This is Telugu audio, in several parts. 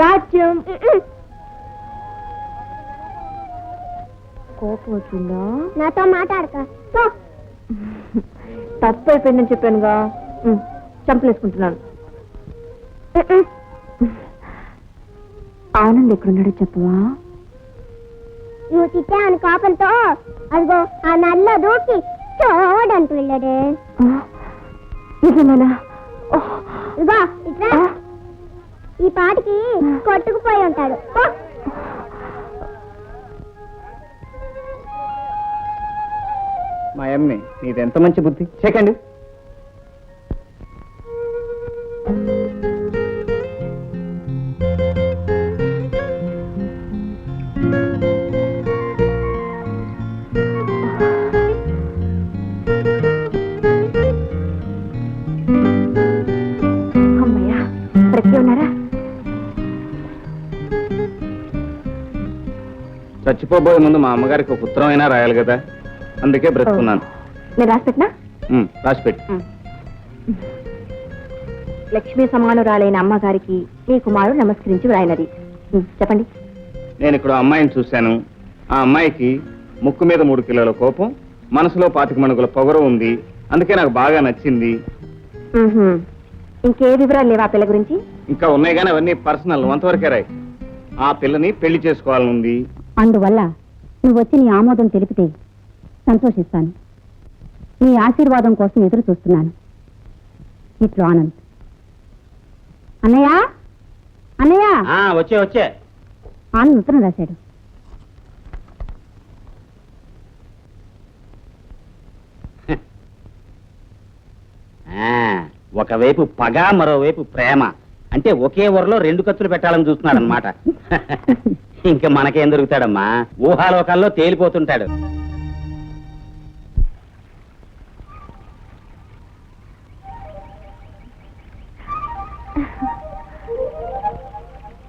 రాజ్యం. కోపం వచ్చిందా నాతో మాట్లాడక. తప్పు అయిపోయిందని చెప్పానుగా. చంపలేసుకుంటున్నాను. ఆనంద్ ఎక్కడున్నాడో చెప్పవా? నువ్వు తిట్టావని కోపంతో అదిగో ఆ నల్ల దూకి చూడంటూ వెళ్ళాడే. ఓ, ఇదిగో ఇట్లా ఈ పాటికి కొట్టుకుపోయి ఉంటాడు. మా అమ్మి నీది ఎంత మంచి బుద్ధి? చెకండి చచ్చిపోబోయే ముందు మా అమ్మగారికి ఒక ఉత్తరం అయినా రాయాలి కదా? అందుకే బ్రతుకున్నాను. నేను ఉమ్, లక్ష్మీ సమానురాలైన అమ్మగారికి మీ కుమారుడు నమస్కరించి వ్రాయినది. ఉమ్, చెప్పండి. నేను ఇక్కడ అమ్మాయిని చూశాను. ఆ అమ్మాయికి ముక్కు మీద మూడు కిలోల కోపం మనసులో పాతిక మణుగుల పొగరు ఉంది. అందుకే నాకు బాగా నచ్చింది. ఉహుం. ఇంకే వివరాలు లేవా ఆ పిల్ల గురించి? ఇంకా ఉన్నాయి కానీ అవన్నీ పర్సనల్ అంతవరకే రాయి. ఆ పిల్లని పెళ్ళి చేసుకోవాలనుంది. అందువల్ల నువ్వు వచ్చి నీ ఆమోదం తెలిపితే సంతోషిస్తాను. నీ ఆశీర్వాదం కోసం ఎదురు చూస్తున్నాను. ఇట్లు ఆనంద్. అన్నయ్య? అన్నయ్య? వచ్చే వచ్చే. ఆనంద్ ఉత్తరం రాశాడు. ఒకవైపు పగ మరోవైపు ప్రేమ. అంటే ఒకే ఊరలో రెండు కత్తులు పెట్టాలని చూస్తున్నాడు అనమాట ఇంకా మనకేం దొరుకుతాడమ్మా? ఊహాలోకాల్లో తేలిపోతుంటాడు.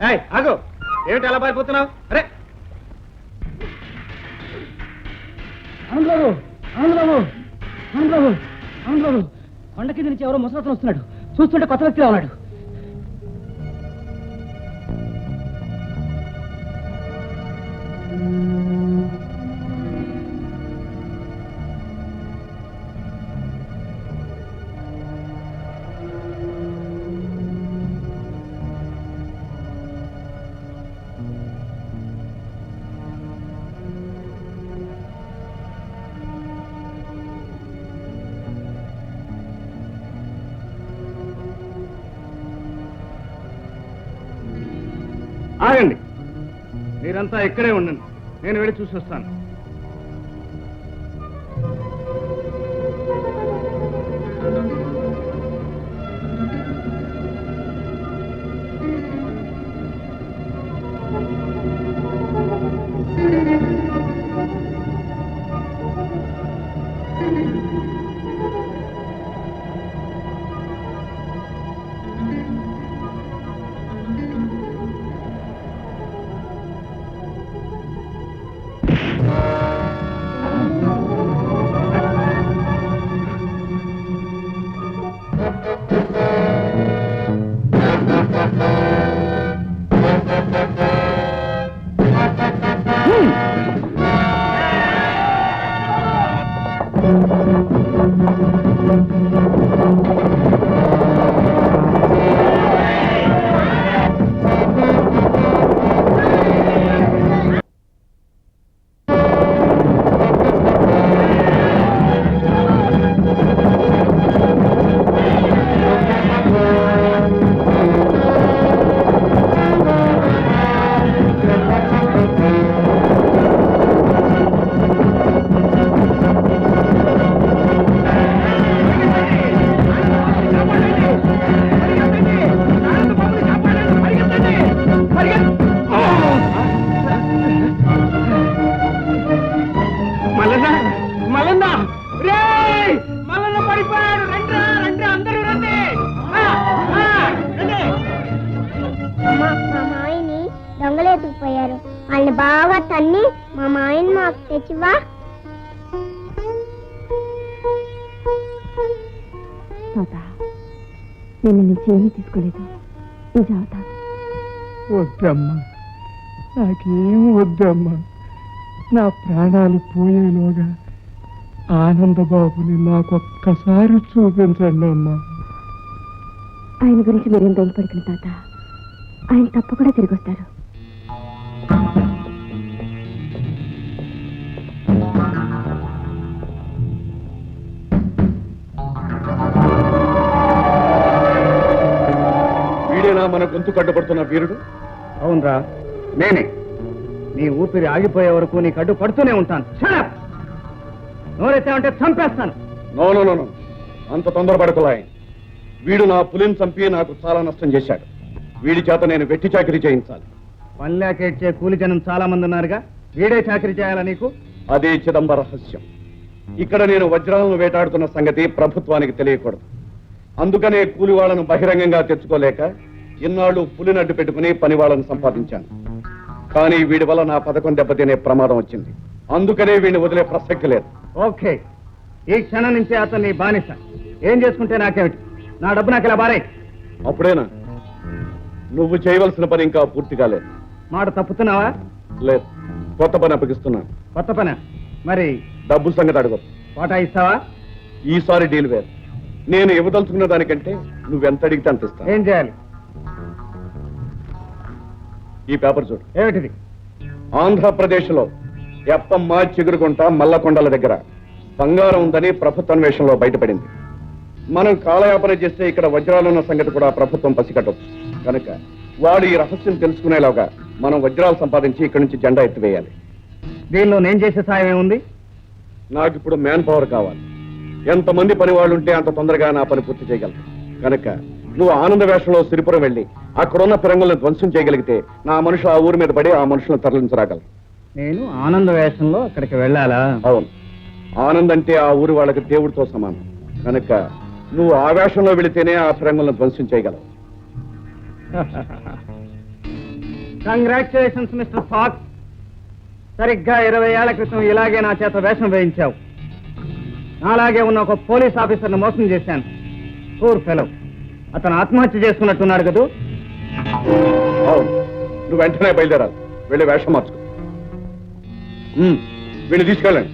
ఏయ్, ఆగు. ఏమిటి అలా పారిపోతున్నావు? అరే. ఆనందబాబు ఆనందబాబు ఆనందబాబు ఆనందబాబు. కొండ కింద నుంచి ఎవరో ముసలతను వస్తున్నాడు. చూస్తుంటే కొత్త వ్యక్తిగా ఉన్నాడు. మీరంతా ఇక్కడే ఉండండి. నేను వెళ్ళి చూసి వస్తాను మాకు తెచ్చివా తాత నిన్న నుంచి ఏమీ తీసుకోలేదు. ఈ జాబితా వద్దమ్మా నాకేం వద్దమ్మా. నా ప్రాణాలు పోయేలోగా ఆనందబాబుని నాకొక్కసారి చూపించండి అమ్మా. ఆయన గురించి మీరేం బయలుపడుకున్న తాత. ఆయన తప్పకుండా తిరిగి వస్తారు. మన గొంతు కట్టుబడుతున్న వీరుడు? అవునరా. నేనే. నీ ఊపిరి ఆగిపోయే వరకు నీకు అడ్డు పడుతూనే ఉంటాను. షడప్ నోరెత్తామంటే చంపేస్తాను. No no no no. అంత తొందరపడకులాయ్. వీడు నా పులిని చంపి నాకు చాలా నష్టం చేశాడు. వీడి చేత నేను వెట్టి చాకరీ చేయించాలి. పల్లెకేడ్చే కూలి జనం చాలా మంది ఉన్నారుగా? వీడే చాకరీ చేయాలా నీకు? అదే చిదంబర రహస్యం. ఇక్కడ నేను వజ్రాలను వేటాడుతున్న సంగతి ప్రభుత్వానికి తెలియకూడదు. అందుకనే కూలి వాళ్ళను బహిరంగంగా తెచ్చుకోలేక ఇన్నాళ్ళు పులిని అడ్డు పెట్టుకుని పని వాళ్ళను సంపాదించాను. కానీ వీడి వల్ల నా పథకం దెబ్బతినే ప్రమాదం వచ్చింది. అందుకనే వీడిని వదిలే ప్రసక్తి లేదు. ఓకే. ఈ క్షణం నుంచి అతన్ని బానిస. ఏం చేసుకుంటే నాకేమిటి? నా డబ్బు నాకు ఇలా బారే అప్పుడేనా? నువ్వు చేయవలసిన పని ఇంకా పూర్తి కాలేదు. మాట తప్పుతున్నావా? లేదు. కొత్త పని అప్పగిస్తున్నాను. కొత్త పని? మరి డబ్బు సంగతి అడగదు వాటా ఇస్తావా? ఈసారి డీల్ వేరు. నేను ఇవ్వదలుచుకున్న దానికంటే నువ్వెంత అడిగితే అంత ఇస్తాను. ఏం చేయాలి? ఈ పేపర్ చూడు. ఏమిటిది? ఆంధ్రప్రదేశ్లో ఎప్పమ్మ చిగురుకుంట మల్లకొండల దగ్గర బంగారం ఉందని ప్రభుత్వ అన్వేషణలో బయటపడింది. మనం కాలయాపన చేస్తే ఇక్కడ వజ్రాలున్న సంగతి కూడా ప్రభుత్వం పసిగట్టవచ్చు కనుక వాడు ఈ రహస్యం తెలుసుకునేలాగా మనం వజ్రాలు సంపాదించి ఇక్కడి నుంచి జెండా ఎత్తివేయాలి. దీనిలో నేను చేసే సాయం ఏముంది? నాకు ఇప్పుడు మ్యాన్ పవర్ కావాలి. ఎంతమంది పని వాళ్ళు ఉంటే అంత తొందరగా నా పని పూర్తి చేయగలరు కనుక నువ్వు ఆనంద వేషంలో సిరిపురం వెళ్ళి అక్కడున్న పిరంగులను ధ్వంసం చేయగలిగితే నా మనుషులు ఆ ఊరి మీద పడి ఆ మనుషులను తరలించరాగలరు. నేను ఆనంద వేషంలో అక్కడికి వెళ్ళాలా? అవును. ఆనంద్ అంటే ఆ ఊరి వాళ్ళకి దేవుడితో సమానం. కనుక నువ్వు ఆ వేషంలో వెళితేనే ఆ ఫిరంగులను ధ్వంసం చేయగలవు. కంగ్రాచులేషన్స్ మిస్టర్ ఫాక్స్ సరిగ్గా ఇరవై ఏళ్ళ క్రితం ఇలాగే నా చేత వేషం వేయించావు. నాలాగే ఉన్న ఒక పోలీస్ ఆఫీసర్ని మోసం చేశాను. పూర్ ఫెలో అతను ఆత్మహత్య చేసుకున్నట్టున్నాడు కదూ? అవును. నువ్వు వెంటనే బయలుదేరాలి. వెళ్ళి వేషం మార్చుకో. వీళ్ళు తీసుకెళ్ళండి.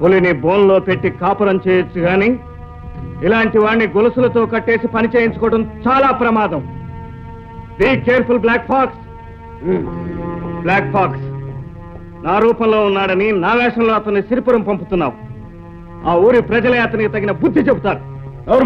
పులిని బోన్లో పెట్టి కాపురం చేయొచ్చు గాని ఇలాంటి వాడిని గొలుసులతో కట్టేసి పని చేయించుకోవడం చాలా ప్రమాదం. Be careful black fox. Black fox నా రూపంలో ఉన్నాడని నా వేషంలో అతన్ని సిరిపురం పంపుతున్నావు. ఆ ఊరి ప్రజలే అతనికి తగిన బుద్ధి చెబుతారు ఎవరు